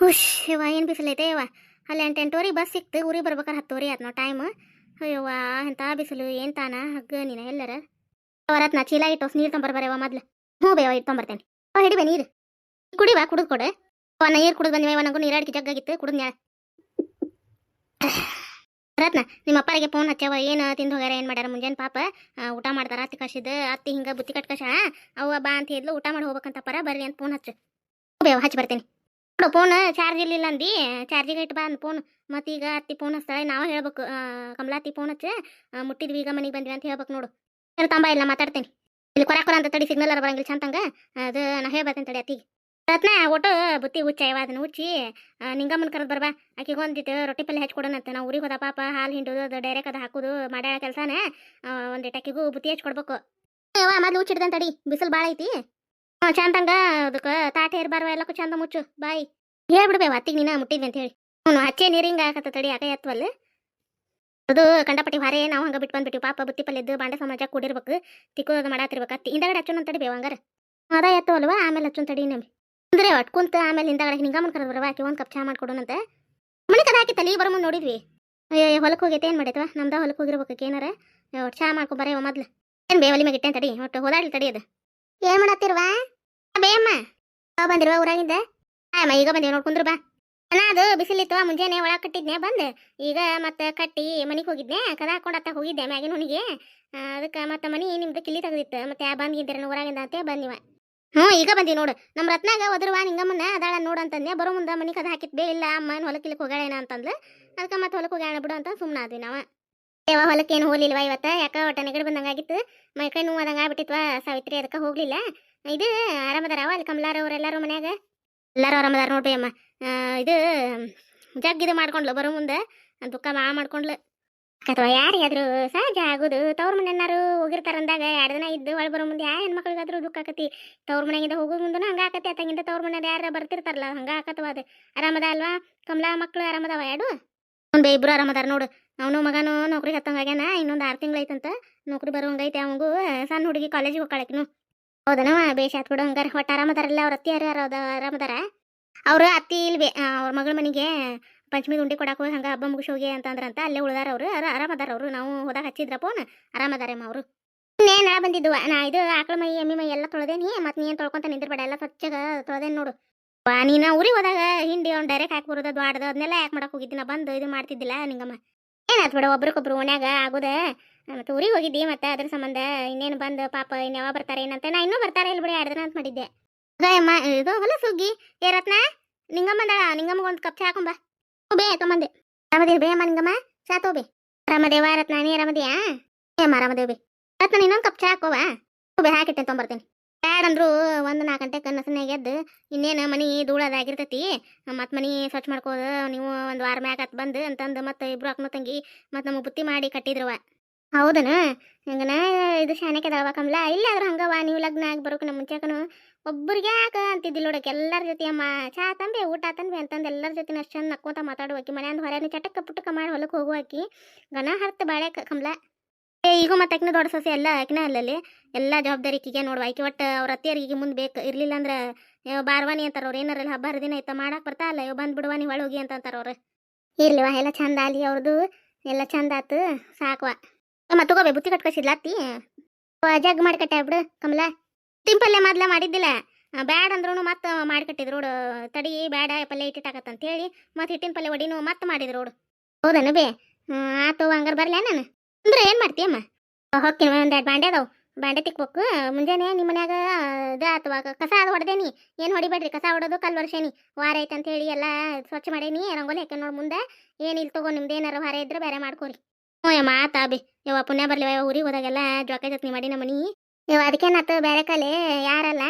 ಹುಷ್, ಇವ ಏನು ಬಿಸಿಲೈತೆ ಇವ? ಅಲ್ಲಿ ಎಂಟು ಎಂಟುವರೆಗೆ ಬಸ್ ಸಿಕ್ತು, ಊರಿಗೆ ಬರ್ಬೇಕಾರೆ ಹತ್ತುವರೆ ಆಯ್ತು ಟೈಮ್ ಅಯ್ಯವ್ವ ಎಂಥ ಬಿಸಿಲು, ಏನು ತಾನ? ಹಗ್ಗ ನೀನು ಎಲ್ಲರ? ಅವರತ್ ಚೀಲ ಇಟ್ಟು ನೀರು ತೊಂಬರ್ಬರವ ಮೊದ್ಲು. ಹ್ಞೂ ಬೇವ ಇಟ್ಟು ತೊಂಬರ್ತೇನೆ ಅವ ಹಿಡಿಬೇ ನೀರು. ಕುಡಿವ ಕುಡಿದು ಕೊಡೆ. ಅವ ನೀರು ಕುಡಿದು ಬಂದಿವ ನನಗೂ ನೀರಾಡಿಕೆ ಜಗ್ಗಾಗಿತ್ತು, ಕುಡಿದ್ ನ್ಯಾಳ ರತ್ನ ನಿಮ್ಮ ಅಪ್ಪರಿಗೆ ಫೋನ್ ಹಚ್ಚವ ಏನು ತಿಂದು ಹೋಗ್ಯಾರ, ಏನು ಮಾಡ್ಯಾರ ಮುಂಜಾನೆ ಪಾಪ? ಊಟ ಮಾಡ್ತಾರ, ಅತ್ತಿ ಕಸಿದ ಅತ್ತಿ ಹಿಂಗ ಬುತ್ತಿ ಕಟ್ಕಶ ಅವ್ವ ಬಾ ಅಂತ ಹೇಳಿದ್ಲು, ಊಟ ಮಾಡಿ ಹೋಗ್ಬೇಕಂತಪ್ಪರ ಬರ್ರಿ ಅಂತ ಫೋನ್ ಹಚ್ಚು. ಬೇವ ಹಚ್ಚಿ ಬರ್ತೇನೆ. ನೋಡು ಫೋನ್ ಚಾರ್ಜ್ ಇರ್ಲಿಲ್ಲ ಅಂದಿ. ಚಾರ್ಜಿಗೆ ಇಟ್ಟು ಬಾ ಅಂದ್ ಫೋನ್ ಮತ್ತೀಗ ಅತ್ತಿ ಫೋನ್ ಹಚ್ತಾಳೆ. ನಾವು ಹೇಳ್ಬೇಕು ಕಮಲಾತಿ ಫೋನ್ ಹಚ್ಚ. ಮುಟ್ಟಿದ್ವಿ, ಈಗ ಮನೆಗೆ ಬಂದ್ವಿ ಅಂತ ಹೇಳ್ಬೇಕು ನೋಡು. ಏನು ತಂಬ, ಇಲ್ಲ ಮಾತಾಡ್ತೀನಿ. ಇಲ್ಲಿ ಕೊರ ಕೊರ ಅಂತ ತಡಿ ಸಿಗ್ನಲ್ ಬರಂಗಿಲ್ಲ ಚಂತಂಗ ಅದು ನಾ ಹೇಳ್ಬರ್ತೇನೆ ತಡಿ ಅತ್ತಿಗೆ. ರತ್ನ, ಒಟ್ಟು ಬುತ್ತಿ ಹುಚ್ಚ ಅದನ್ನ ಹುಚ್ಚಿ. ನಿಂಗಮ್ಮನ ಕರೆದು ಬರ್ಬಾ. ಆಕಿಗೆ ಒಂದಿಟ್ಟು ರೊಟ್ಟಿ ಪಲ್ಯ ಹಚ್ಕೊಡೋಣಂತ ನಾವು ಊರಿಗೆ ಹೋದ ಪಾಪ ಹಾಲು ಹಿಂಡೋದು, ಅದು ಡೈರೆಕ್ಟ್ ಅದು ಹಾಕೋದು, ಮಾಡ್ಯಾಳ ಕೆಲಸನ. ಒಂದಿಟ್ಟು ಅಕ್ಕಿಗೂ ಬುತ್ತಿ ಹಚ್ಕೊಡ್ಬೇಕು ಯವ್ವ ಮೊದ್ಲು ಹುಚ್ಚಿಡ್ದಂತಡಿ ಬಿಸಿಲು ಭಾಳ ಐತಿ. ಹಾಂ ಚಂದಂಗ ಅದಕ್ಕೆ ತಾಟೆ ಇರ್ಬಾರ್ವ ಎಲ್ಲಕ್ಕೂ ಚಂದ ಮುಚ್ಚು. ಬಾಯಿ. ಹೇಳ್ಬಿಡ್ಬೇವ ಅತ್ತಿಗೆ ನೀನ ಮುಟ್ಟಿದ್ವಿ ಅಂತ ಹೇಳಿ. ಅವನು ಹಚ್ಚೆ ನೀರಿಂಗ ಆಗತ್ತ ತಡಿ ಆಗ ಎತ್ತವಲ್ಲ ಅದು ಕಂಡಪಟ್ಟಿ ಹೊರೆ ನಾವು ಹಂಗೆ ಬಿಟ್ಟು ಬಂದ್ಬಿಟ್ಟಿವಿ. ಪಾಪ ಬುತ್ತಿ ಪಲ್ಯದ್ದು ಬಾಂಡೆ ಸಮಾಜ ಕೂಡಿರ್ಬೇಕು. ತಿಕ್ಕೋದು ಮಾಡಾತಿರ್ಬೇಕು ಅತ್ತಿ ಹಿಂದಗಡೆ ಹಚ್ಚೋಣ ಅಂತ ತಡಿ ಬೇವ ಹಂಗಾರ. ಅದ ಎತ್ತವಲ್ವ ಆಮೇಲೆ ಹಚ್ಚೋಣ ತಡಿ ನಮಗೆ ಅಂದ್ರೆ ಒಟ್ ಕುಂತ ಆಮೇಲೆ ಹಿಂದಗಡೆ ಹಿಂಗ ಕರೆದು ಬರವ ಆಕಿ ಒಂದು ಕಪ್ ಚಾ ಮಾಡ್ಕೊಡೋಣ ಮನೆ ಕದ ಹಾಕಿ ತಲಿ ಬರೋ ಮುಂದೆ ನೋಡಿದ್ವಿ ಹೊಲಕ್ಕೆ ಹೋಗೈತೆ ಏನು ಮಾಡೈತವ? ನಮ್ದ ಹೊಲಕ್ಕೆ ಹೋಗಿರ್ಬೇಕು ಏನಾರ? ಒಟ್ಟು ಚಾ ಮಾಡ್ಕೊ ಬರೇವ ಮೊದ್ಲು. ಏನ್ ಬೇವಲಿ ಮ್ಯಾಗ ಇಟ್ಟೇನ್ ತಡಿ ಒಟ್ಟು ಹೋದಾಡ್ಲಿ ತಡಿ ಅದು. ಏನು ಮಾಡತ್ತಿರ್ವಾ? ಬೇಯಮ್ಮ. ಬಂದಿರುವ ಊರಾಗಿಂದ. ಆಯಮ್ಮ ಈಗ ಬಂದೆ ನೋಡ್ಕೊಂಡ್ರು ಬಾ. ನಾ ಅದು ಬಿಸಿಲಿತ್ತು ಮುಂಜಾನೆ ಒಳಗೆ ಕಟ್ಟಿದ್ನೆ, ಬಂದು. ಈಗ ಮತ್ತೆ ಕಟ್ಟಿ ಮನೆಗೆ ಹೋಗಿದ್ನೆ, ಕದ ಹಾಕೊಂಡು ಅತ್ತ ಹೋಗಿದ್ದೆ ಮ್ಯಾಗಿನ ಹುಣಿಗೆ ಅದಕ್ಕೆ ಮತ್ತೆ ಮನೆ ನಿಮ್ದು ಕಿಲ್ಲಿ ತೆಗೆದಿತ್ತು, ಮತ್ತೆ ಬಂದಿದ್ದೀರ ಊರಾಗಿಂದ ಅಂತ ಬಂದಿವ. ಹ್ಞೂ, ಈಗ ಬಂದಿ ನೋಡು. ನಮ್ಮ ರತ್ನಾಗ ಒದರುವ ನಿಂಗಮ್ಮನ ಅದಾಳ ನೋಡು ಅಂತಂದೆ ಬರೋ ಮುಂದೆ ಮನೆ ಕದ ಹಾಕಿದ್ ಬೇ ಇಲ್ಲ ಅಮ್ಮನ ಹೊಲಕ್ಕೆ ಇಲ್ಲಿಗೆ ಹೋಗ್ಯಾಳೇನ ಅಂತಂದ್ಲು. ಅದಕ್ಕೆ ಮತ್ತೆ ಹೊಲಕ್ಕೆ ಹೋಗ್ಯಾಳ ಬಿಡು ಅಂತ ಸುಮ್ಮನೆ ಆದ್ವಿ ನಾವು. ಯಾವ ಹೊಲಕ್ಕೆ ಏನು ಹೋಗ್ಲಿಲ್ವ ಇವತ್ತು? ಯಾಕ ಒಟ್ಟ ನೆಗಡಿ ಬಂದಂಗಾಗಿತ್ತು ಮೈ ಕೈ ನೋವು ಆದಂಗೆ ಆಗ್ಬಿಟ್ಟಿತ್ವ ಸಾವಿತ್ರಿ, ಅದಕ್ಕೆ ಹೋಗ್ಲಿಲ್ಲ. ಇದು ಆರಾಮದಾರವ ಅಲ್ಲಿ ಕಮಲಾರ ಅವರೆಲ್ಲರೂ ಮನ್ಯಾಗ? ಎಲ್ಲರೂ ಆರಾಮದಾರ ನೋಡ್ರಿ ಅಮ್ಮ. ಇದು, ಜಗ್ ಇದು ಮಾಡ್ಕೊಂಡ್ಲು, ಬರೋ ಮುಂದೆ. ದುಃಖ ಮಾ ಮಾಡ್ಕೊಂಡ್ಲು. ಅಥವಾ ಯಾರಿಗಾದ್ರೂ ಸಹಜ ಆಗೋದು, ತವ್ರ ಮನೆಯನ್ನಾರು ಹೋಗಿರ್ತಾರ ಅಂದಾಗ ಎರಡು ದಿನ ಇದ್ದು ಒಳ ಬರೋ ಮುಂದೆ ಯಾ ಹೆಣ್ಮಕ್ಳಿಗಾದ್ರೂ ದುಃಖ ಆಕತಿ. ತವ್ರ ಮನೆಯಿಂದ ಹೋಗೋ ಮುಂದೂ ಹಂಗ ಆಕತಿ ಅತ್ತಂಗಿಂದ ತವ್ರ ಮನೆಯವ್ರು ಯಾರು ಬರ್ತಿರ್ತಾರಲ್ಲ, ಹಂಗ ಆಕತವ ಅದು. ಆರಾಮದ ಅಲ್ವಾ? ಕಮಲಾ ಮಕ್ಳು ಆರಾಮದವ ಎರಡು? ಒಂದು ಇಬ್ರು ಆರಾಮದಾರ ನೋಡು. ಅವನು ಮಗನು ನೌಕರಿ ಹತ್ತಂಗಾಗ್ಯಾನ ಇನ್ನೊಂದು ಆರು ತಿಂಗಳೈತಂತ ನೌಕರಿ ಬರೋಂಗೈತೆ ಅವಂಗೂ ಸಣ್ಣ ಹುಡುಗಿ ಕಾಲೇಜಿಗೆ ಹೋಗ್ಕೊಳಕಿನು ಹೌದನವ ಬೇಷ್ ಆತ್ ಬಿಡು, ಹಂಗಾರ ಒಟ್ಟು ಆರಾಮದಾರಲ್ಲ ಅವ್ರ ಅತ್ತಿ ಯಾರು ಯಾರು ಆರಾಮದಾರ? ಅವ್ರು ಅತ್ತಿ ಇಲ್ವೇ ಅವ್ರ ಮಗಳ ಮನೆಗೆ ಪಂಚಮಿ ಉಂಡಿ ಕೊಡಕ್ಕೆ ಹೋಗಿ ಹಂಗೆ ಹಬ್ಬ ಮುಗಿಸಿ ಹೋಗಿ ಅಂತಂದ್ರಂತ ಅಲ್ಲೇ ಉಳ್ದಾರ ಅವರು ಆರಾಮದಾರ ಅವರು, ನಾವು ಹೋದಾಗ ಹಚ್ಚಿದ್ರ ಫೋನ್ ಆರಾಮದಾರಮ್ಮ ಅವರು. ಇನ್ನೇನ ನಾ ಬಂದಿದ್ದು, ನಾ ಇದು ಆಕಳ ಮೈ, ಎಮ್ಮಿ ಮೈ ಎಲ್ಲ ತೊಳೆದೇನಿ ಮತ್ತೆ ನೀನು ತೊಳ್ಕೊಂತ ನಿಂದಿರ್ಬೇಡ, ಎಲ್ಲ ಸ್ವಚ್ಛಗ ತೊಳೆದೇನಿ ನೋಡು. ನೀನು ಊರಿಗೆ ಹೋದಾಗ ಹಿಂಡಿ ಅವ್ನು ಡೈರೆಕ್ಟ್ ಹಾಕಿ ಬರೋದು, ದ್ವಾಡ್ದು ಅದನ್ನೆಲ್ಲ ಯಾಕೆ ಮಾಡಕ್ಕೆ ಹೋಗಿದ್ದಿನ ನಾ ಬಂದು ಇದು ಮಾಡ್ತಿದ್ದಿಲ್ಲ ನಿಂಗಮ್ಮ. ಏನಾಯ್ತು ಬಿಡ, ಒಬ್ರಿಗೊಬ್ರು ಓಣ್ಯಾಗ ಆಗೋದ? ಮತ್ತೆ ಊರಿಗೆ ಹೋಗಿದ್ದಿ ಮತ್ತೆ ಅದ್ರ ಸಂಬಂಧ ಇನ್ನೇನು ಬಂದು ಪಾಪ ಇನ್ನು ಯಾವಾಗ ಬರ್ತಾರೆ ಏನಂತ ನಾ ಇನ್ನೂ ಬರ್ತಾರೆ ಇಲ್ಲ ಬಿಡಿ, ಎರಡು ಅಂತ ಮಾಡಿದ್ದೆ. ಅಮ್ಮ, ಇದು ಹೊಲ ಸುಗ್ಗಿ, ಏ ರತ್ನ, ನಿಂಗಮ್ಮ ನಿಂಗಮ್ಮಗೆ ಒಂದು ಕಪ್ ಹಾಕೊಂಬ ಬೇ. ತೊಂಬಂದೆ ರಾಮದೇವ್ ಬೇ ಅಮ್ಮ, ನಿಂಗಮ್ಮ, ಚಾ ತೋಬೆ ರಾಮದೇವ ರತ್ನ ನೀ ರಾಮದೇಯಾ? ಏ ಅಮ್ಮ, ರಾಮದೇವ್ ಬೇ. ರತ್ನ ಇನ್ನೊಂದು ಕಪ್ ಹಾಕೋವ ಬೇ. ಹಾಕಿಟ್ಟೆ ತೊಂಬರ್ತೇನೆ ಬ್ಯಾಡಂದ್ರು ಒಂದು ನಾಲ್ಕು ಗಂಟೆ ಕನಸನಾಗ ಎದ್ದು ಇನ್ನೇನು ಮನೆ ಧೂಳದಾಗಿರ್ತೈತಿ. ಮತ್ತು ಮನೆ ಸ್ವಚ್ಛ ಮಾಡ್ಕೋದು ನೀವು ಒಂದು ವಾರ ಮ್ಯಾಗ ಹತ್ತು ಬಂದು ಅಂತಂದು ಮತ್ತೆ ಇಬ್ರು ಅಕ್ಕನ ತಂಗಿ ಮತ್ತು ನಮಗೆ ಬುತ್ತಿ ಮಾಡಿ ಕಟ್ಟಿದ್ರವ ಹೌದನ? ಹಂಗನ ಇದು ಶಾಣಕ್ಕೆ ಅದಾವ ಇಲ್ಲ ಆದ್ರೆ ಹಂಗವ ನೀವು ಲಗ್ನ ಆಗಿ ಬರೋಕೆ ನಮ್ಮ ಮುಂಚೆಕನು ಒಬ್ಬರಿಗೆ ಯಾಕ ಅಂತಿದ್ದಿಲ್ಲ ನೋಡಕ್ಕೆ ಎಲ್ಲರ ಜೊತೆ ಅಮ್ಮ, ಚಾ ತಂಬೆ ಊಟ ತಂಬೆ ಅಂತಂದು ಎಲ್ಲರ ಜೊತೆ ಅಷ್ಟು ಚಂದ ನಕ್ಕೊಂತ ಮಾತಾಡುವಾಕಿ ಮನೆಯಿಂದ ಹೊರಗೆ ಚಟಕ್ಕ ಪುಟ್ಟಕ ಮಾಡಿ ಹೊಲಕ್ಕೆ ಹೋಗುವಾಕಿ ಗಣ ಹರ್ತ ಬಾಳೆ ಕಮಲ ಏ, ಈಗ ಮತ್ತೆ ಆಕಿನ ದೊಡ್ಡ ಸೊಸೆ ಎಲ್ಲ ಆಕಿನ ಅಲ್ಲಲ್ಲಿ. ಎಲ್ಲ ಜವಾಬ್ದಾರಿ ಈಕಿಗೆ ನೋಡುವ. ಆಕಿ ಒಟ್ಟು ಅವ್ರ ಅತ್ತಿಯರಿಗೆ ಮುಂದೆ ಬೇಕು ಇರ್ಲಿಲ್ಲ ಅಂದ್ರೆ ಬಾರ್ವಾನಿ ಅಂತಾರ ಅವ್ರು. ಏನಾರಲ್ಲ ಹಬ್ಬ ಹರಿದಿನ ಐತ ಮಾಡಕ್ಕೆ ಬರ್ತಾ ಅಲ್ಲ, ಇವ್ ಬಂದು ಬಿಡುವ, ನೀವು ಹೋಗಿ ಅಂತ ಅಂತಾರ ಅವ್ರು. ಇರ್ಲಿವ ಎಲ್ಲ ಚಂದ ಅಲ್ಲಿ ಅವ್ರದ್ದು ಎಲ್ಲ ಚಂದ ಆತು ಸಾಕುವ ಮತ್ತೆ ತಗೋಬೇ, ಬುತ್ತಿ ಕಟ್ಕೊಸಿದ್ಲ ಅತ್ತಿ? ಜಗ್ ಮಾಡ್ಕಟ್ಟೆ ಕಟ್ಟ ಬಿಡು, ಕಮಲ. ತಿಂಪಲ್ಲೆ ಮೊದ್ಲ ಮಾಡಿದ್ದಿಲ್ಲ. ಬ್ಯಾಡ ಅಂದ್ರೂ ಮತ್ತೆ ಮಾಡ್ಕಟ್ಟಿದ್ರು ನೋಡು. ತಡಿ, ಬ್ಯಾಡ, ಪಲ್ಯ ಇಟ್ಟಿಟ್ಟಾಕತ್ತ ಅಂತ ಹೇಳಿ ಮತ್ತೆ ಹಿಟ್ಟಿನ ಪಲ್ಯ ಒಡಿನು ಮತ್ತೆ ಮಾಡಿದ್ರು ನೋಡು. ಹೌದನು ಬೇ. ಆತು, ಹಂಗಾರ ಬರ್ಲ ನಾನು? ಅಂದ್ರೆ ಏನು ಮಾಡ್ತೀಯಮ್ಮ ಹೊಕ್ಕಿನ ಒಂದೆರಡು ಬಾಂಡೆ ಅದಾವು. ಬಾಂಡೆ ತಿಕ್ಬೇಕು. ಮುಂಜಾನೆ ನಿಮ್ಮ ಮನ್ಯಾಗ ಇದು ಅಥವಾ ಕಸ ಅದು ಹೊಡೆದೇನಿ. ಏನು ಹೊಡಿಬೇಡ್ರಿ, ಕಸ ಹೊಡೋದು ಕಲ್ ವರ್ಷೇನಿ ವಾರ ಐತೆ ಅಂತ ಹೇಳಿ ಎಲ್ಲ ಸ್ವಚ್ಛ ಮಾಡೇನಿ. ರಂಗೋಲಿ ಹಾಕಿ ನೋಡ್ ಮುಂದೆ. ಇಲ್ಲಿ ತಗೋ, ನಿಮ್ದು ಏನಾರ ವಾರ ಇದ್ರೆ ಬೇರೆ ಮಾಡ್ಕೋರಿ. ಹ್ಞೂ ಯಮ್ಮ, ಆತಾ ಬಿ ಯವ್ವ, ಪುಣ್ಯ ಬರ್ಲಿ. ಯವ್ವ, ಊರಿಗೆ ಹೋದಾಗೆಲ್ಲ ಜೊಕ್ಕ ಜತ್ನಿ ಮಾಡಿ ನಮ್ಮ ಮನಿ. ಯವ್ವ, ಅದಕ್ಕೇನಾತು ಬೇರೆ ಕಲೆ? ಯಾರಲ್ಲ?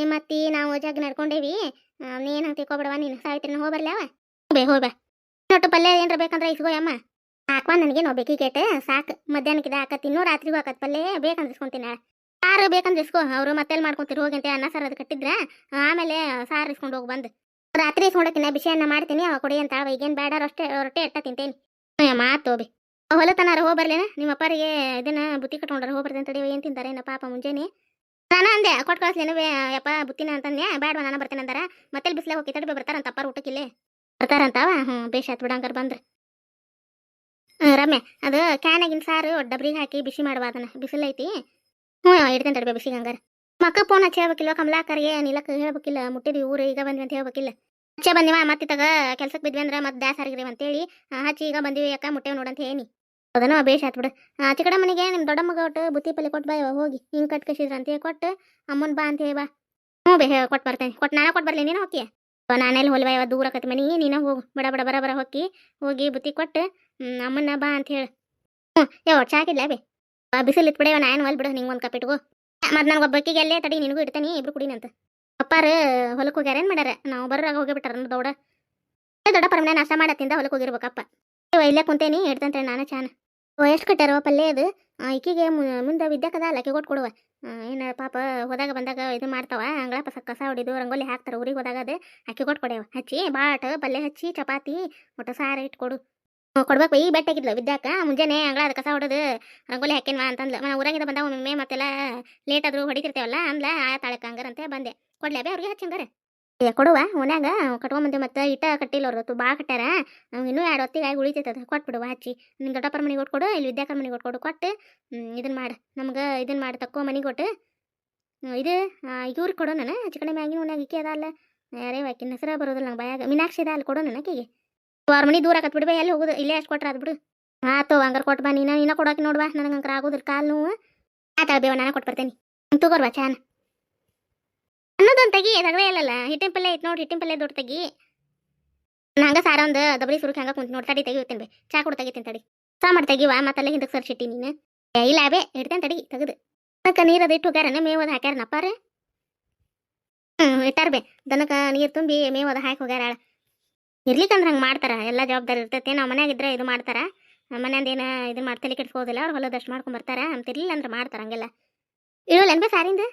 ನಿಮ್ಮ ಅತ್ತಿ, ನಾವು ಜಗ್ ನಡ್ಕೊಂಡೇವಿ. ನೀನು ತಿಳ್ಕೊಬಿಡವ ನೀನು. ಸಾವಿತ್ರಿನ ಹೋಗ್ಬರ್ಲಿ ಅವ ಬೇ ಹೋಗಿ ಬಾ. ಒಟ್ಟು ಪಲ್ಯ ಏನ್ರ ಬೇಕಂದ್ರೆ ಇಸ್ಕೋ ಅಮ್ಮ ಹಾಕ್ವಾ ನನಗೆ ನಾವು ಬೇಕಿಗೇಟ್ ಸಾಕು. ಮಧ್ಯಾಹ್ನಕ್ಕಿದ ಹಾಕತ್ ಇನ್ನೂ ರಾತ್ರಿಗೂ ಹಾಕತ್ ಪಲ್ಲೆ ಬೇಕಂದ್ರೆ ಇಸ್ಕೊಂತೀನ ಸಾರು ಬೇಕಂದ್ರೆ ಇಸ್ಕೋ. ಅವರು ಮತ್ತೆಲ್ಲಿ ಮಾಡ್ಕೊಂತೀರಿ, ಹೋಗಿ ಅಂತ. ಅನ್ನ ಸಾರು ಅದು ಕಟ್ಟಿದ್ರೆ, ಆಮೇಲೆ ಸಾರು ಇಸ್ಕೊಂಡು ಹೋಗಿ ಬಂದು. ರಾತ್ರಿ ಇಸ್ಕೊಂಡೋಕಿನ ಬಿಸಿ ಅನ್ನ ಮಾಡ್ತೀನಿ, ಅವ ಕೊಡಿ ಅಂತ ಅವ ಈಗೇನು ಬೇಡ ರೊಟ್ಟೆ ರೊಟ್ಟೆ ಎಟ್ಟ ತಿಂತೇನಿ. ಮಾತು ಬಿ ಹೊಲತನಾರ ಹೋಗಿ ನಿಮ್ಮ ಅಪ್ಪರಿಗೆ ಇದನ್ನ ಬುತ್ತಿ ಕಟ್ಕೊಂಡ್ರೆ, ಹೋಗಿ ಅಂತ ತಡಿ ಏನು ತಿಂತಾರೆ ಏನೋ ಪಾಪ ಮುಂಜಾನೆ? ನಾನು ಅಂದೆ ಕೊಟ್ಟು ಕಳಿಸ್ಲೇನು ಯಪ್ಪ, ಬುತ್ತಿನ ಅಂತಂದೆ ಬೇಡವಾ ನಾನು ಬರ್ತೇನೆ ಅಂದಾರ. ಮತ್ತೆ ಬಿಸಿಲಾಗ ಹೋಗಿ ತಡಬೆ ಬರ್ತಾರಂತ ಅಪ್ಪಾರ ಊಟಕ್ಕಿಲ್ಲೇ? ಬರ್ತಾರಂತಾವ ಹ್ಞೂ ಬೇಷ್ ಆಯ್ತು ಬಿಡಂಗಾರ ಬಂದ್ರೆ. ರಮ್ಯ ಅದು ಕ್ಯಾನಾಗಿನ ಸಾರು ಡಬ್ರಿಗೆ ಹಾಕಿ ಬಿಸಿ ಮಾಡುವ ಅದನ್ನ. ಬಿಸಿಲೈತಿ ಹ್ಞೂ ಇಡ್ತೇನೆ ತಡಬೇ ಬಿಸಿ ಹಂಗಾರ. ಮಕ್ಕ ಫೋನ್ ಹಚ್ಚಿ ಹೇಳ್ಬೇಕಿಲ್ಲ ಕಮಲಾಕರ್ಗೆ ನೀಲಕ್ಕೆ ಹೇಳ್ಬೇಕಿಲ್ಲ ಮುಟ್ಟಿದ್ವಿ ಊರು ಈಗ ಬಂದ್ವಿ ಅಂತ ಹೇಳ್ಬೇಕಿಲ್ಲ. ಹಚ್ಚೆ ಬಂದಿವ ಮತ್ತೆ ತಗ ಕೆಲ್ಸಕ್ಕೆ ಬಿದ್ವಿ ಅಂದ್ರೆ ಮತ್ತೆ ದಾಸ ಹರಿಗ್ರಿ ಅಂತೇಳಿ ಹಚ್ಚಿ ಈಗ ಬಂದಿವಿ ಯಾಕ ನೋಡು ನೋಡಂತ ಹೇಳಿ. ಅದನ್ನು ಬೇಷ್ ಆತ್ ಬಿಡು. ಆ, ಚಿಕ್ಕಡ ಮನೆಗೆ ನಿಮ್ಮ ದೊಡ್ಡ ಮಗ ಒಟ್ಟು ಬುತ್ತಿ ಪಲ್ಲೆ ಕೊಟ್ಟು ಬಾ ಹೋಗಿ. ಹಿಂಗೆ ಕಟ್ ಕಸಿದ್ರ ಅಂತ ಹೇಳಿ ಕೊಟ್ಟು ಅಮ್ಮನ್ ಬಾ ಅಂತ ಹೇಳಿ ಬಾ. ಹ್ಞೂ ಬೇ ಕೊಟ್ಟು ಬರ್ತೇನೆ. ಕೊಟ್ಟು ನಾನೇ ಕೊಟ್ಟು ಬರ್ಲಿ ನೀನು ಹೋಗಿ ನಾನೆಲ್ಲಿ ಹೊಲ್ವ ಯಾವ ದೂರ ಆಕತಿ ಮನೆ ನೀನು ಹೋಗು. ಬಡ ಬಡ ಬರ ಬರ ಹೋಗಿ ಹೋಗಿ ಬುತ್ತಿ ಕೊಟ್ಟು ಹ್ಮ್, ಅಮ್ಮನ್ನ ಬಾ ಅಂತ ಹೇಳು. ಹ್ಞೂ ಯಾವ ಚಾಕಿಲ್ಲ ಬೇ? ಬಿಸಿಲು ಇತ್ತು ಬಿಡ ನಾನು ಒಲ್ ಬಿಡು ನಿಂಗೆ ಒಂದು ಕಪ್ ಇಟ್ಕೋ. ಮತ್ತೆ ನನಗೆ ಒಬ್ಬಕ್ಕಿಗೆ ಅಲ್ಲೇ ತಡಿ ನಿನಗೂ ಇಡ್ತಾನೆ ಇಬ್ರು ಕುಡಿನಂತ ಅಪ್ಪಾರ ಹೊಲಕ್ಕೆ ಹೋಗ್ಯಾರ ಏನು ಮಾಡ್ಯಾರ? ನಾವು ಬರೋರಾಗ ಹೋಗಿ ಬಿಟ್ಟಾರ ದೌಡ. ಏ ದೊಡ್ಡ ಪರಮನೆ ನಾಶ ಮಾಡತ್ತಿಂದ ಹೊಲಕ್ಕೆ ಹೋಗಿರ್ಬೇಕಪ್ಪ ಇವ ಇಲ್ಲೇ ಕುಂತೇನಿ ಇಡ್ತಂತೆ ನಾನು ಚಾನ. ಎಷ್ಟು ಕಟ್ಟಾರವ ಪಲ್ಲೆ ಅದು? ಈಕಿಗೆ ಮುಂದೆ ವಿದ್ಯಾಕದ ಲಕ್ಕಿ ಕೊಟ್ಟು ಕೊಡುವ. ಏನು ಪಾಪ ಹೋದಾಗ ಬಂದಾಗ ಇದು ಮಾಡ್ತಾವ ಅಂಗಳ ಪಸ ಕಸ ಹೊಡಿದು ರಂಗೋಲಿ ಹಾಕ್ತಾರೆ ಊರಿಗೆ ಹೋದಾಗ ಅದು ಅಕ್ಕಿ ಕೊಟ್ಟು ಕೊಡ್ಯಾವ. ಹಚ್ಚಿ ಬಾಟ ಪಲ್ಯ ಹಚ್ಚಿ ಚಪಾತಿ ಒಟ್ಟು ಸಾರು ಇಟ್ಕೊಡು. ಕೊಡ್ಬೇಕು. ಈ ಬೆಟ್ಟ ಆಗಿದ್ಲು ವಿದ್ಯಾಕ ಮುಂಜಾನೆ ಅಂಗಳ ಅದು ಕಸ ಹೊಡೆದು ರಂಗೋಲಿ ಹಾಕೇನ್ವಾ ಅಂತಂದ್ಲು. ಮನೆ ಊರಾಗಿಂದ ಬಂದ ಒಮ್ಮೆ ಮತ್ತೆಲ್ಲ ಲೇಟ್ ಆದ್ರೂ ಹೊಡಿತಿರ್ತೇವಲ್ಲ, ಅಂದ್ಲ ಆ ತಾಳಕ್ಕೆ ಹಂಗಾರಂತೆ ಬಂದೆ. ಕೊಡ್ಲೇ ಅವ್ರಿಗೆ ಹಚ್ಚಂಗಾರೆ ಏ, ಕೊಡುವ ಓನ್ಯಾಗ ಕಟ್ಕೊಂಬಂದೆ ಮತ್ತೆ, ಇಟ್ಟ ಕಟ್ಟಿಲ್ಲ ಅವ್ರು ಭಾಳ ಕಟ್ಟಾರ ಇನ್ನೂ ಎರಡು ಹೊತ್ತಿಗೆ ಆಗಿ ಉಳಿತೈತದ ಕೊಟ್ಬಿಡುವ ಹಚ್ಚಿ. ನಿಮ್ಮ ದೊಡ್ಡಪ್ಪರ ಮನೆಗೆ ಕೊಟ್ಕೊಡು ಇಲ್ಲಿ ವಿದ್ಯಾಕರ ಮನೆಗೆ ಕೊಟ್ಕೊಡು ಕೊಟ್ಟು ಇದನ್ನ ಮಾಡು. ನಮ್ಗೆ ಇದನ್ನ ಮಾಡಿ, ತಕ್ಕೋ ಮನೆಗೆ ಕೊಟ್ಟು. ಇದು ಇವ್ರಿಗೆ ಕೊಡೋಣ ನಾನು. ಚಿಕಣಿ ಮ್ಯಾಗಿನ ಓನ್ಯಾಗ ಇಕ್ಕಿ ಅದ ಅಲ್ಲ. ಯಾರೇ ವಾಕಿನ, ಹೆಸರ ಬರೋದಿಲ್ಲ ನಂಗೆ ಬಾಯಾಗ. ಮೀನಾಕ್ಷಿ ಅದ ಅಲ್ಲಿ ಕೊಡೋಣ ಆಕಿಗೆ ಅವ್ರ ಮನೆ ದೂರ ಆಕತ್ ಬಿಡ್ಬೇ ಎಲ್ಲಿ ಹೋಗುದು? ಇಲ್ಲೇ ಅಷ್ಟು ಕೊಟ್ರ ಅದ್ ಬಿಡು. ಆತು ಹಂಗಾರ ಕೊಟ್ಟು ಬಾ, ನೀನು, ನೀನ ಕೊಡೋಕೆ ನೋಡ್ಬಾ ನನಗೆ ಹಂಗಾರ ಆಗೋದಿಲ್ಲ. ಕಾಲು ನೋವು. ಆತ ಬೇವ, ನಾನು ಕೊಟ್ಟು ಬರ್ತೇನೆ ತಗೋರ್ವಾ ಚಾನ್. ಅನ್ನೋದೊಂದು ತೆಗಿ ತಗದೇ ಇಲ್ಲಲ್ಲ. ಹಿಟ್ಟಿನ ಪಲ್ಲೆ ಐತೆ ನೋಡಿ, ಹಿಟ್ಟಿನ ಪಲ್ಲೆ ದೊಡ್ಡ ತೆಗಿ. ಹಂಗ ಸಾರ ಒಂದು ದಬರಿ ಸುರುಕಿ ಹಂಗ ಕುಂತ ನೋಡಿ, ತಡಿ ಬೇ. ಚಾ ಕೊಡ್ ತೆಗಿತೀನಿ ತಡಿ. ಸಾ ಮಾಡಿ ತೆಗಿವಾ ಮತ್ತಲ್ಲೇ ಹಿಂದಕ್ಕೆ ಸರ್ಸಿಟ್ಟಿ ನೀನು. ಇಲ್ಲ ಬೇ, ಇಡ್ತೇನೆ ತಡಿ, ತೆಗೆದು. ಅದಕ್ಕೆ ನೀರು ಅದು ಇಟ್ಟು ಹೋಗ್ಯಾರನ, ಮೇವು ಅದು ಹಾಕ್ಯಾರ ನಪ್ಪಾರ ಹ್ಞೂ ಇಟ್ಟಾರ ಬೇ. ದನಕ್ಕೆ ನೀರು ತುಂಬಿ, ಮೇವು ಅದು ಹಾಕಿ ಹೋಗ್ಯಾರ ಇರ್ಲಿಕ್ಕಂದ್ರೆ ಹಂಗೆ ಮಾಡ್ತಾರೆ. ಎಲ್ಲ ಜವಾಬ್ದಾರಿ ಇರ್ತೈತಿ. ನಾವು ಮನ್ಯಾಗ ಇದ್ರೆ ಇದು ಮಾಡ್ತಾರೆ. ಏನ ಏನು ಇದನ್ನ ಮಾಡ್ತಲಿ ಕೆಡ್ಸ್ಕೋದಿಲ್ಲ ಅವ್ರು ಹೊಲದಷ್ಟು ಮಾಡ್ಕೊಂಡ್ ಬರ್ತಾರ. ಅಂತಿರ್ಲಿಲ್ಲ ಅಂದ್ರೆ ಮಾಡ್ತಾರ ಹಂಗೆಲ್ಲ. ಏನ್ ಬೇ ಸಾರಿಂದ?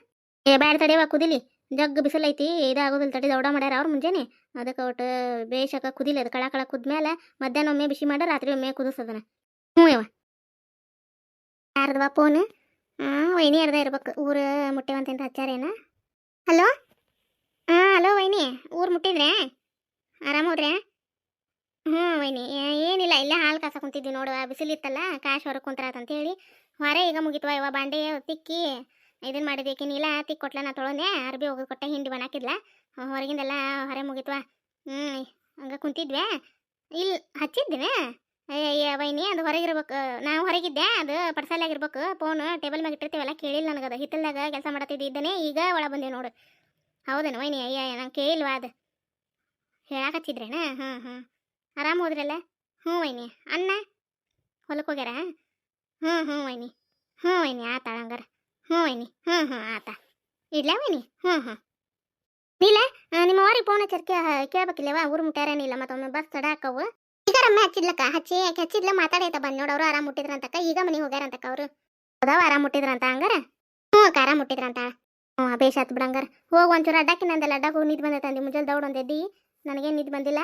ಏ ಬ್ಯಾಡ ತಡೆಯವ ಕುದಿಲಿ. ಜಗ್ ಬಿಸಿಲೈತಿ ಇದಾಗೋದಿಲ್ಲ ತಡಿ. ದೌಡ ಮಾಡ್ಯಾರ ಅವ್ರು ಮುಂಜಾನೆ. ಅದಕ್ಕೆ ಒಟ್ಟು ಬೇಷಕ ಕುದಿಲಿ. ಅದು ಕಳ ಕಳ ಕುದ್ಮೇಲೆ ಮಧ್ಯಾಹ್ನ ಒಮ್ಮೆ ಬಿಸಿ ಮಾಡಿ, ರಾತ್ರಿ ಒಮ್ಮೆ ಕುದಿಸೋದನ್ನ ಹ್ಞೂ ಯವ ಯಾರದ ಫೋನ್ ಹಾಂ ವೈನಿ ಅರ್ಧ ಇರ್ಬೇಕು. ಊರು ಮುಟ್ಟೆವಂತ ಹಚ್ಚಾರೇನ ಹಲೋ? ಹಾಂ ಹಲೋ ವೈನಿ. ಊರು ಮುಟ್ಟಿದ್ರೆ ಆರಾಮ ಹೋದ್ರೆ ಹ್ಞೂ ವೈನಿ. ಏನಿಲ್ಲ, ಇಲ್ಲೇ ಹಾಲು ಕಾಸ ಕುಂತಿದ್ವಿ ನೋಡುವ ಬಿಸಿಲಿತ್ತಲ್ಲ ಕಾಶ್ ಹೊರಗೆ ಕುಂತ್ರಾತ ಅಂತೇಳಿ. ಹೊರೆ ಈಗ ಮುಗಿತ್ವ ಇವ ಬಾಂಡೆ ತಿಕ್ಕಿ ಇದನ್ನ ಮಾಡಿದ್ದಕ್ಕೆ ನೀಲ ತಿಕ್ಕಿ ಕೊಟ್ಲ ನಾ ತೊಳೊಂದೆ ಅರ್ಬಿ ಹೋಗಿ ಕೊಟ್ಟೆ, ಹಿಂಡಿ ಬನಾಕಿದ್ಲ. ಹೊರಗಿಂದೆಲ್ಲ ಹೊರೆ ಮುಗಿತ್ವ. ಹ್ಞೂ, ಹಂಗೆ ಕುಂತಿದ್ವೆ. ಇಲ್ಲಿ ಹಚ್ಚಿದ್ದೇನೆ? ವೈನಿ, ಅದು ಹೊರಗಿರ್ಬೇಕು, ನಾವು ಹೊರಗಿದ್ದೆ, ಅದು ಪಡ್ಸಲಾಗಿರ್ಬೇಕು ಫೋನ್ ಟೇಬಲ್ ಮ್ಯಾಗ ಇಟ್ಟಿರ್ತೀವಲ್ಲ, ಕೇಳಿಲ್ಲ ನನಗದು ಹಿತ್ತಲ್ದಾಗ ಕೆಲಸ ಮಾಡತ್ತಿದ್ದೆ ಇದ್ದೇನೆ, ಈಗ ಒಳ ಬಂದೆ ನೋಡು. ಹೌದೇನು ವೈನಿ? ಅಯ್ಯ ನಂಗೆ ಕೇಳಿಲ್ವಾ ಅದು? ಹೇಳಾಕತ್ತಿದ್ರೇನ? ಹಾಂ ಹಾಂ. ಆರಾಮ ಹೋದ್ರಲ್ಲ? ಹ್ಞೂ ವೈನಿ. ಅಣ್ಣ ಹೊಲಕ್ಕೆ ಹೋಗ್ಯಾರ? ಹ್ಞೂ ಹ್ಞೂ ವೈನಿ. ಹ್ಞೂ ವೈನಿ, ಆತ ಹಂಗಾರ ಹ್ಞೂ ವೈನಿ, ಹ್ಞೂ ಹ್ಞೂ, ಆತ. ಇಡ್ಲಾ ವೈನಿ? ಹ್ಞೂ ಹ್ಞೂ. ಇಲ್ಲ ನಿಮ್ಮ ಅವ್ರಿಗೆ ಫೋನ್ ಹಚ್ಚರ್ಕೆ ಕೇಳ್ಬೇಕಿಲ್ಲವ? ಊರು ಮುಟ್ಟಾರೇನಿಲ್ಲ ಮತ್ತೊಮ್ಮೆ ಬಸ್ ತಡ ಹಾಕವು ಈಗ ರಮ್ಮೆ ಹಚ್ಚಿದ್ಲಕ್ಕ, ಹಚ್ಚಿ ಆಕೆ ಹಚ್ಚಿದ್ಲ? ಮಾತಾಡೈತ ಬಂದ್ ನೋಡು, ಅವ್ರು ಆರಾಮ್ ಮುಟ್ಟಿದ್ರಂತಕ್ಕ ಈಗ ಮನೆಗೆ ಹೋಗ್ಯಾರಂತಕ್ಕ ಅವರು. ಹೌದವ ಆರಾಮ್ ಮುಟ್ಟಿದ್ರಂತ ಹಂಗಾರ? ಹ್ಞೂ ಅಕ್ಕ, ಆರಾಮ್ ಮುಟ್ಟಿದ್ರಂತ ಹ್ಞೂ ಬೇಷ್ ಆತ್ ಬಿಡಂಗಾರ. ಹೋಗಿ ಒಂಚೂರು ಅಡ್ಡಕ್ಕೆ ನಂದೆಲ್ಲ ಅಡ್ಡಕ್ಕೆ ಹೋಗಿ ನಿಂತು ಬಂದೈತೆ ಅಂದಿ ಮುಂಜಾನೆ ದೌಡ್ ಒಂದು ಎದ್ದಿ. ನನಗೇನು ಇದು ಬಂದಿಲ್ಲ?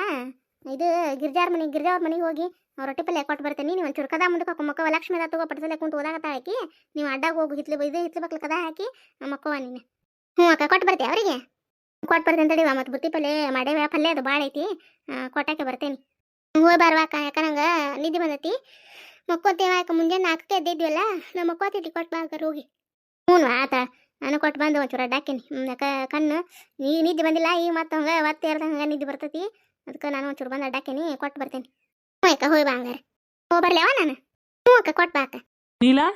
ಇದು ಗಿರ್ಜಾರ್ ಮನೆ ಗಿರ್ಜಾ ಅವ್ರ ಮನೆಗೆ ಹೋಗಿ ಅವ್ರ ರೊಟ್ಟಿ ಪಲ್ಯ ಕೊಟ್ಟು ಬರ್ತೀನಿ. ನೀವು ಒಂದು ಚುರ್ಕದ ಮುಂದಕ್ಕೆ ಮಕ್ಕ ಲಕ್ಷ್ಮಿ ಅದ ತಗೋ ಪಡ್ಸಲೆ ಕುಂತು ಓದಾಗತ್ತ ಹಾಕಿ, ನೀವು ಅಡ್ಡಾಗ ಹೋಗಿ, ಹಿತ್ಲು ಇದು ಹಿತ್ಲು ಬಕ್ಲ ಕದ ಹಾಕಿ ಮಕ್ಕವ ನೀನು. ಹ್ಞೂ ಅಕ್ಕ ಕೊಟ್ಟು ಬರ್ತೀಯ ಅವರಿಗೆ. ಕೊಟ್ಟು ಬರ್ತೀನಿ ತಡಿವ ಮತ್ತು ಬುತ್ತಿ ಪಲ್ಯ ಮಾಡೇವ ಪಲ್ಯ ಅದು ಭಾಳ ಐತಿ. ಕೊಟ್ಟಾಕೆ ಬರ್ತೇನೆ. ಹೋಗಿ ಬಾರ್ವಾಕ ಯಾಕೆ ನಂಗೆ ನಿದ್ದೆ ಬಂದೈತಿ? ಮಕ್ಕೋತೇವ ಯಾಕೆ ಮುಂಜಾನೆ ನಾಲ್ಕಕ್ಕೆ ಎದ್ದಿದ್ವಲ್ಲ? ನಮ್ಮ ಮಕ್ಕೋತಿ ಕೊಟ್ಟು ಬಾಕರ್ ಹೋಗಿ ಹ್ಞೂ ಆತ. ನಾನು ಕೊಟ್ಟು ಬಂದು ಒಂಚೂರು ಅಡ್ಡಾಕಿನಿ ಕಣ್ಣು ನೀ ನಿದ್ದೆ ಬಂದಿಲ್ಲ ಈಗ ಮತ್ತೆ ಹಂಗೆ ಒತ್ತೆ ಹಂಗೆ ನಿದ್ದೆ ಬರ್ತೈತಿ? ಅದಕ್ಕೆ ನಾನು ಒಂಚೂರು ಬಂದು ಅಡ್ಡಾಕಿನಿ ಕೊಟ್ಟು ಬರ್ತೇನೆ. ಹ್ಞೂ ಅಕ್ಕ ಹೋಗಿ ಬಾ ಹಂಗಾರೆ. ಹೋ ಬರ್ಲೇವ ನಾನು? ಹ್ಞೂ ಅಕ್ಕ ಕೊಟ್ಟು ಬಾ ಅಕ್ಕ. ನೀಲಾ?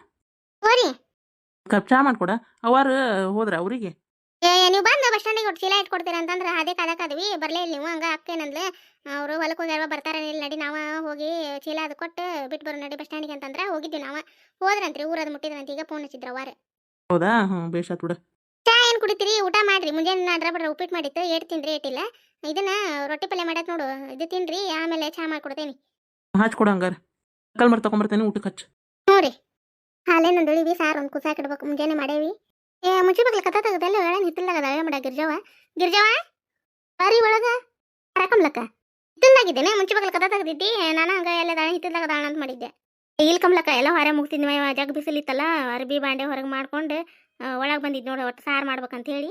ಹೋರಿ. ಕಪ್ ಚಾ ಮಾಡ್ಕೊಡ ಅವರು ಹೋದ್ರ ಅವರಿಗೆ? ಏ ನೀವು ಬಂದು ಬಸ್ ಸ್ಟ್ಯಾಂಡಿಗೆ ಒಟ್ಟು ಚೀಲ ಇಟ್ಕೊಡ್ತೀರ ಅಂತಂದ್ರೆ ಅದೇ ಕಾದಕ್ಕಾದ್ವಿ ಬರಲೇ ಇಲ್ಲ ನೀವು ಹಂಗೆ ಅಕ್ಕೇನಂದ್ಲೆ ಅವರು ಹೊಲಕ್ಕೆ ಹೋಗ್ಯಾರ ಬರ್ತಾರೆ ಇಲ್ಲಿ ನಡಿ ನಾವು ಹೋಗಿ ಚೀಲ ಅದು ಕೊಟ್ಟು ಬಿಟ್ಟು ಬರೋ ನಡಿ ಬಸ್ ಸ್ಟ್ಯಾಂಡಿಗೆ ಅಂತಂದ್ರೆ ಹೋಗಿದ್ವಿ ನಾವು. ಹೋದ್ರಂತ್ರಿ ಊರದು ಮುಟ್ಟಿದ್ರಂತ ಈಗ ಫೋನ್ ಹಚ್ಚಿದ್ರ ಅವಾರ ಹೌದಾ? ಹ್ಞೂ ಬೇಷ್ ಆತ್ ಬಿಡ. ಚಾ ಏನು ಕುಡಿತೀರಿ? ಊಟ ಮಾಡ್ರಿ. ಮುಂಜಾನೆ ನಾ ಬಡ್ರ ಉಪ್ಪಿಟ್ಟು ಮಾಡಿತ್ತು. ಏಟ್ ತಿಂದ್ರಿ ಏಟಿಲ್ಲ ಇದನ್ನ ರೊಟ್ಟಿ ಪಲ್ಯ ಮಾಡತ್ ನೋಡು. ಇದು ತಿನ್ರಿ ಆಮೇಲೆ ಚಾ ಮಾಡ್ಕೊಡ್ತೇನಿ. ಹಚ್ಕೊಡ ಹಂಗಾರ. ಕಲ್ ಮರ್ ತಗೊಂಬರ್ತೇನೆ ಊಟಕ್ಕೆ ಹಚ್ಚ ಹ್ಞೂ ರೀ. ಹಾಲೇನು ಉಳಿವಿ ಸಾರು ಒಂದು ಕುಸಾಕಿಡ್ಬೇಕು ಮುಂಜಾನೆ ಮಾಡೇವಿ. ಏ ಮುಂಚೆ ಬಗ್ಲ ಕಥ ತೆಗ್ದೆಲ್ಲ ಹೇಳ ಹಿತ್ತಲ್ದಾಗ ಮಾಡ ಗಿರ್ಜವ? ಗಿರ್ಜವ? ಬಾರಿ ಒಳಗ. ಕರಕಂಬ್ಲಕ್ಕ. ಹಿತ್ತಲ್ದಾಗಿದ್ದೇನೆ ಮುಂಚೆ ಬಗ್ಲ ಕಥ ತೆಗ್ದಿದ್ದಿ. ನಾನು ಹಂಗ ಎಲ್ಲ ಹಿತ್ತಲ್ದಾಗ ದಾಣ ಅಂತ ಮಾಡಿದ್ದೆ. ಇಲ್ಲಿ ಕಂಬ್ಲಕ್ಕ ಎಲ್ಲ ಹೊರ ಮುಗ್ತಿದ್ವಿ ಜಗ್ ಬಿಸಿಲಿತ್ತಲ್ಲ ಅರ್ಬಿ ಬಾಂಡೆ ಹೊರಗೆ ಮಾಡ್ಕೊಂಡು ಒಳಗೆ ಬಂದಿದ್ದು ನೋಡಿ ಒಟ್ಟು ಸಾರು ಮಾಡ್ಬೇಕಂತ ಹೇಳಿ.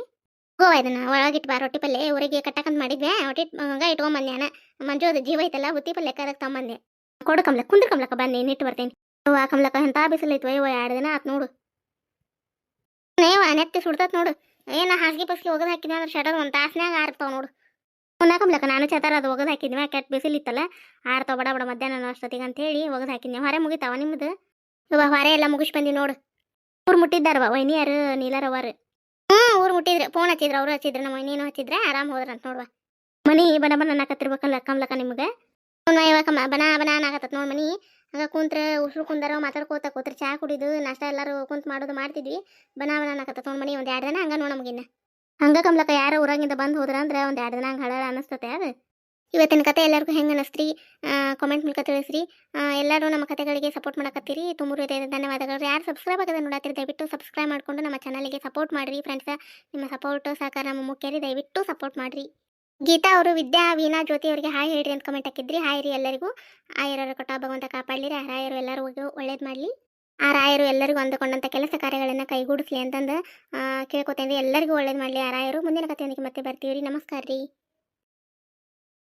ಗೋವಾ ಇದನ್ನ ಒಳಗಿಟ್ಟು ಬಾ ರೊಟ್ಟಿ ಪಲ್ಲೆ, ಊರಿಗೆ ಕಟ್ಟಕಂತ ಮಾಡಿದ್ವಿ ಒಟ್ಟಿ ಹಂಗ ಇಟ್ಕೊಂಬಂದ್ಯಾನ ಮಂಜು ಅದು ಜೀವ ಐತಲ್ಲ, ಬುತ್ತಿ ಪಲ್ಲೆ ಕದಕ್ ತಗೊಂಬಂದೆ. ಕೊಡು ಕಮ್ಲಕ್ಕ ಕುಂದ್ರ ಕಮ್ಲಕ್ಕ, ಬನ್ನಿ ನಿಟ್ಟು ಬರ್ತೇನೆ. ಅವ್ವ ಕಮ್ಲಕ್ಕ ಎಂತ ಬಿಸಿಲೈತ್ವ ಇವ ಎರಡು ದಿನ ಆತ್ ನೋಡು. ನೇವ ನೆತ್ತಿ ಸುಡ್ತತ್ ನೋಡು. ಏನ ಹಾಸಿಗೆ ಪಸ್ಗೆ ಹೋಗೋದು ಹಾಕಿದ್ವಿ ಅಂದ್ರೆ ಶಟರ್ ಒಂದು ತಾಸ್ನ್ಯಾಗ ಆರ್ತಾವ ನೋಡು. ಕಮ್ಲಕ್ಕ ನಾನು ಚತಾರ ಅದು ಒಗದು ಹಾಕಿದ್ವಿ ಕೆಟ್ಟ ಬಿಸಿಲಿತ್ತಲ್ಲ ಆರ್ತ ಬಡ ಬಡ ಮಧ್ಯಾಹ್ನ ಅಷ್ಟೊತ್ತಿಗೆ ಅಂತ ಹೇಳಿ ಒಗದು ಹಾಕಿದ್ನಿ. ಹೊರೆ ಮುಗಿತಾವ ನಿಮ್ಮದು ಇವ ಹೊರೆ ಎಲ್ಲ ಮುಗಿಸ್ ಬಂದಿ ನೋಡು. ಊರು ಮುಟ್ಟಿದ್ದಾರವ ವೈನಿಯರು ನೀಲಾರವಾರು ಹ್ಞೂ ಊರು ಮುಟ್ಟಿದ್ರೆ. ಫೋನ್ ಹಚ್ಚಿದ್ರು, ಅವರು ಹಚ್ಚಿದ್ರು, ನಮ್ಮ ವೈನಿನೂ ಹಚ್ಚಿದ್ರೆ ಆರಾಮ್ ಹೋದ್ರಂತ ನೋಡುವ ಮನಿ ಬಣ ಬಣ ಅನ್ನಕತ್ತಿರ್ಬೇಕಲ್ಲ ಕಮ್ಲಕ್ಕ ನಿಮ್ಗೆ? ಇವಾಗ ಬಣ ಬಣ ಬನ ನೋಡ್ ಮನಿ. ಹಂಗ ಕುಂತ್ರ ಉಸಿರು ಕುಂದಾರ, ಮಾತಾಡ್ಕೋತ ಕೂತ್ರ ಚಾ ಕುಡಿದು, ನಾಷ್ಟ ಎಲ್ಲರೂ ಕುಂತ್ ಮಾಡೋದು ಮಾಡ್ತಿದ್ವಿ. ಬಣ ಬನ ಅನ್ನಕತ್ತತ್ ನೋಡಿ ಮನಿ, ಒಂದು ಎರಡು ದಿನ ಹಂಗ ನೋಡಿ ನಮಗಿನ್ನ. ಹಂಗ ಕಮ್ಲಕ್ಕ ಯಾರ ಊರಾಗಿಂದ ಬಂದು ಹೋದ್ರ ಅಂದ್ರೆ ಒಂದು ಎರಡು ದಿನ ಹಂಗೆ ಹಳ ಅನಿಸ್ತತೆ ಅದು. ಇವತ್ತಿನ ಕತೆ ಎಲ್ಲರಿಗೂ ಹೆಂಗೆ ಅನಸ್ತ್ರಿ? ಕಾಮೆಂಟ್ ಮೂಲಕ ತಿಳಿಸ್ರಿ. ಎಲ್ಲರೂ ನಮ್ಮ ಕತೆಗಳಿಗೆ ಸಪೋರ್ಟ್ ಮಾಡಕತ್ತೀರಿ. ತುಂಬ ಧನ್ಯವಾದಗಳು. ಯಾರು ಸಬ್ಸ್ಕ್ರೈಬ್ ಆಗದ ನೋಡತ್ತೀರಿ, ದಯವಿಟ್ಟು ಸಬ್ಸ್ಕ್ರೈಬ್ ಮಾಡಿಕೊಂಡು ನಮ್ಮ ಚಾನಲ್ಗೆ ಸಪೋರ್ಟ್ ಮಾಡಿರಿ ಫ್ರೆಂಡ್ಸ್ ನಿಮ್ಮ ಸಪೋರ್ಟ್ ಸಹಕಾರ ನಮ್ಮ ಮುಖ್ಯರಿ ದಯವಿಟ್ಟು ಸಪೋರ್ಟ್ ಮಾಡಿರಿ. ಗೀತಾ ಅವರು ವಿದ್ಯಾ, ವೀಣಾ, ಜ್ಯೋತಿ ಅವರಿಗೆ ಹಾಯ್ ಹೇಳ್ರಿ ಅಂತ ಕಮೆಂಟ್ ಹಾಕಿದ್ರಿ. ಹಾಯ್ ರೀ ಎಲ್ಲರಿಗೂ. ಆಯರ ಕೊಟ್ಟ ಭಗವಂತ ಕಾಪಾಡಲಿ ಆಯರು ಎಲ್ಲರೂ ಒಳ್ಳೇದು ಮಾಡಲಿ. ಆ ರಾಯರು ಎಲ್ಲರಿಗೂ ಅಂದುಕೊಂಡಂಥ ಕೆಲಸ ಕಾರ್ಯಗಳನ್ನು ಕೈಗೂಡಿಸ್ಲಿ ಅಂತಂದು ಕೇಳ್ಕೊತೇನೆ. ಎಲ್ಲರಿಗೂ ಒಳ್ಳೇದು ಮಾಡಲಿ ಆ ರಾಯರು. ಮುಂದಿನ ಕಥೆಯೊಂದಿಗೆ ಮತ್ತೆ ಬರ್ತೀವಿ ರೀ ನಮಸ್ಕಾರ ರೀ